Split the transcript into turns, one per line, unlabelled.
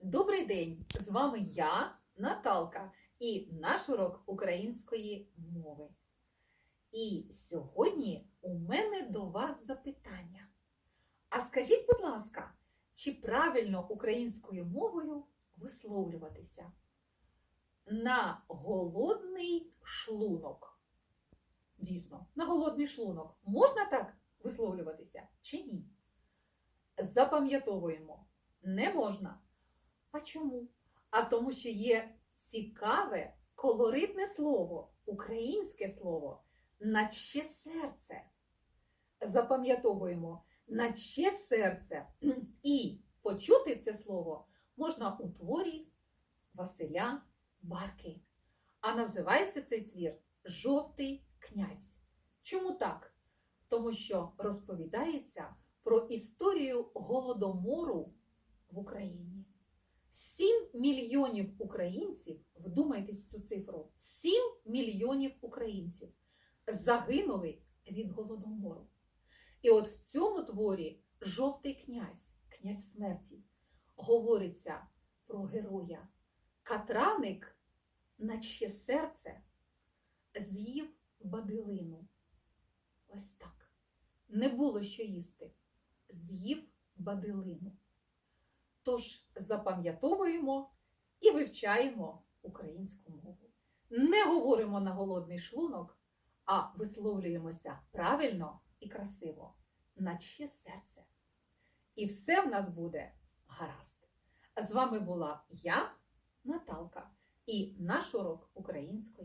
Добрий день! З вами я, Наталка, і наш урок української мови. І сьогодні у мене до вас запитання. А скажіть, будь ласка, чи правильно українською мовою висловлюватися? На голодний шлунок. Дійсно, на голодний шлунок. Можна так висловлюватися чи ні? Запам'ятовуємо, не можна. А чому? А тому, що є цікаве, колоритне слово, українське слово, наче серце. Запам'ятовуємо, наче серце. І почути це слово можна у творі Василя Барки. А називається цей твір Жовтий князь. Чому так? Тому що розповідається про історію голодомору в Україні. 7 мільйонів українців, вдумайтесь в цю цифру, 7 мільйонів українців загинули від голодомору. І от в цьому творі жовтий князь, князь смерті, говориться про героя. Катраник, наче серце, з'їв бадилину. Ось так. Не було що їсти. З'їв бадилину. Тож запам'ятовуємо і вивчаємо українську мову. Не говоримо на голодний шлунок, а висловлюємося правильно і красиво, наче серце. І все в нас буде гаразд. З вами була я, Наталка, і наш урок побачення!